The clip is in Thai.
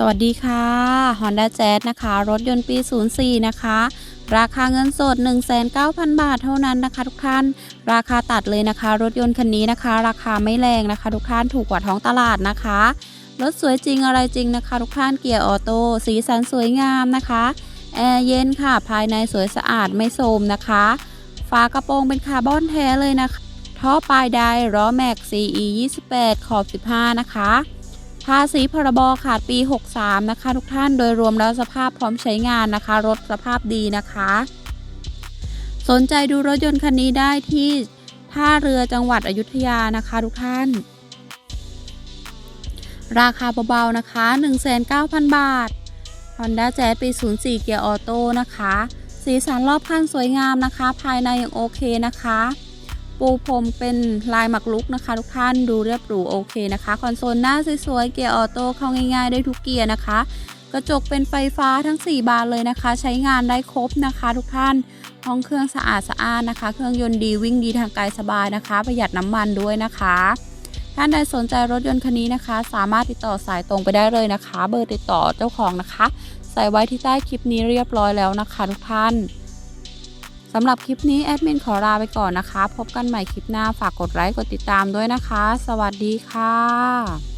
สวัสดีค่ะ Honda Jazz นะคะ รถยนต์ปี 04 นะคะ ราคาเงินสด 1,900 บาทเท่านั้นนะคะ ทุกท่าน ราคาตัดเลยนะคะ รถยนต์คันนี้นะคะ ราคาไม่แรงนะคะ ทุกท่านถูกกว่าท้องตลาดนะคะ รถสวยจริงอะไรจริงนะคะ ทุกท่านเกียร์ออโต้สีสันสวยงามนะคะแอร์เย็นค่ะ ภายในสวยสะอาดไม่โทรมนะคะ ฝากระโปรงเป็นคาร์บอนแท้เลยนะคะ ท่อปลายไดล้อแม็ก CE 28 ขอบ 15 นะคะ ภาษีพรบขาดปี 63 นะคะ ทุกท่านโดยรวมแล้วสภาพพร้อมใช้งานนะคะ รถสภาพดีนะคะ สนใจดูรถยนต์คันนี้ได้ที่ท่าเรือจังหวัดอยุธยานะคะ ทุกท่าน ราคาเบาๆนะคะ 1,900บาท Honda Jazz ปี 04 เกียร์ออโต้นะคะ สีสันรอบข้างสวยงามนะคะ ภายในยังโอเคนะคะ ปูพรมเป็นลายหมักลุกนะคะ ทุกท่านดูเรียบหรูโอเคนะคะ คอนโซลหน้าสวยๆเกียร์ออโต้เข้าง่ายๆได้ทุกเกียร์นะคะ กระจกเป็นไฟฟ้าทั้ง 4 บานเลยนะคะ ใช้งานได้ครบนะคะ ทุกท่านห้องเครื่องสะอาดสะอานนะคะ เครื่องยนต์ดีวิ่งดีทางไกลสบายนะคะ ประหยัดน้ำมันด้วยนะคะท่านใดสนใจรถยนต์คันนี้นะคะ สามารถติดต่อสายตรงไปได้เลยนะคะ เบอร์ติดต่อเจ้าของนะคะ ใส่ไว้ที่ใต้คลิปนี้เรียบร้อยแล้วนะคะ ทุกท่าน สำหรับคลิปนี้แอดมินขอลาไปก่อนนะคะ พบกันใหม่คลิปหน้าฝากกดไลค์กดติดตามด้วยนะคะ สวัสดีค่ะ